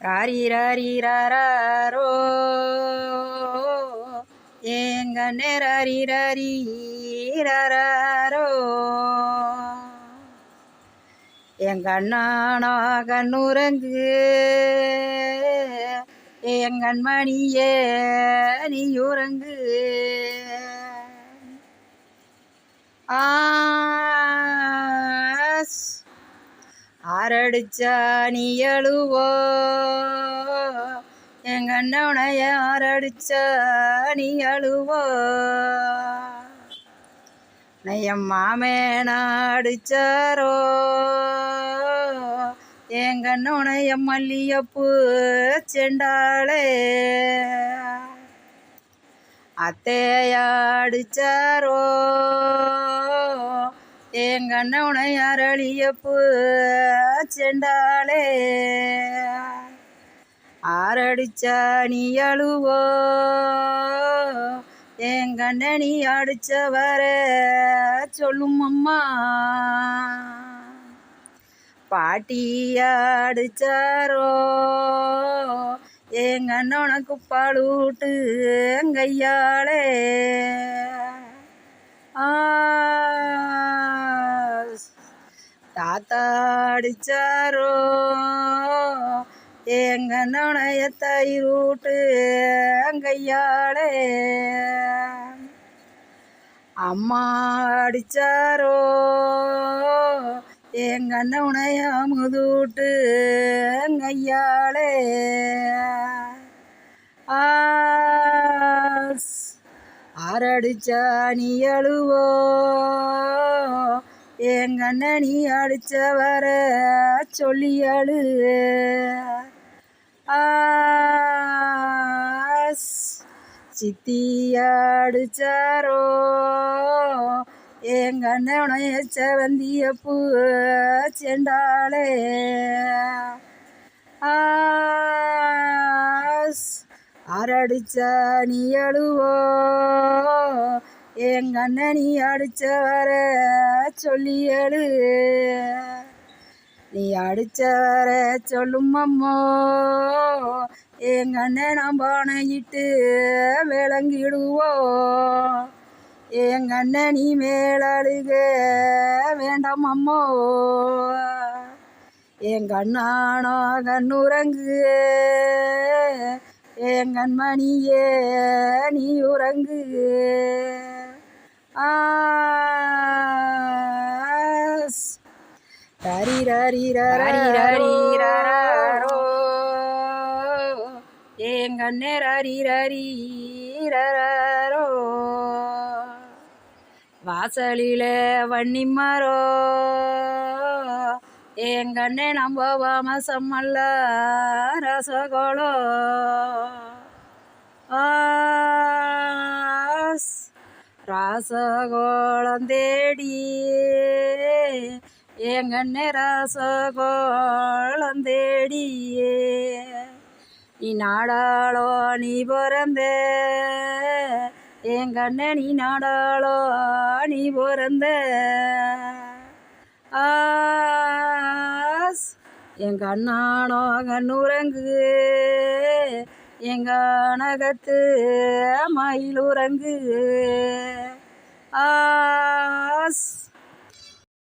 ராரி ராரி ராரோ எங்க நேராரி ராரி ராரோ எங்க அண்ணானா கண்ணுரங்கு எங்கண்மணியே நீ உறங்கு. யாரடிச்சா நீ எழுவோ? எங்க அண்ணனைய யாரடிச்சா நீ அழுவோ நையம் மாமேனா அடிச்சாரோ எங்க அண்ணனைய மல்லியப்பு செண்டாளே? அத்தையாடிச்சாரோ எங்க அண்ணனை அரளியப்பு செண்டாளே ஆரடிச்சா நீ அழுவோ? எங்க அண்ணனி அடிச்சவர சொல்லும் அம்மா. பாட்டியாடிச்சாரோ எங்க அண்ணனுக்கு பாலூட்டு கையாளே. காத்தாடிச்சாரோ? எங்க அண்ணனைய தயிரூட்டு அங்கையாளே அம்மா அடிச்சாரோ? எங்க அண்ணனைய முதுட்டு அங்கையாளே ஆரடிச்சா நீ அழுவோ எங்க அண்ணன் நீ அடிச்சவர சொல்லி அழு. ஆஸ் சித்தி அடிச்சாரோ? எங்க அண்ணனுடைய செவந்திய பூ செண்டாளே. ஆரடிச்ச நீ அழுவோ? எங்க அண்ணன் நீ அடிச்சவர சொல்லி அழு நீ அடிச்சவர சொல்லும் அம்மோ. எங்க அண்ணன் நாம் பானையிட்டு விளங்கிடுவோ. எங்க அண்ணன் நீ மேலழுக வேண்டாம் அம்மோ. எங்க அண்ணானோ கண்ணுறங்கு. எங்கண்மணியே நீ உறங்கு. ஆஸ். ரரி ரரி ரரி ரரி ரரோ எங்கண்ணே ரரி ரரி ரரோ வாசலிலே வன்னி மரோ எங்கண்ணே நம்பவாம சம்மல்ல ரசகோளோ ராசகோளம் தேடி எங்கண்ணே ராசகோளம் தேடியே நீ நாடாளோ நீ பிறந்த. எங்கண்ணே நீ நாடாளோ நீ பிறந்த. எங்க அண்ணானோ கண்ணுரங்கு எங்க நகத்து மயிலுரங்கு. us.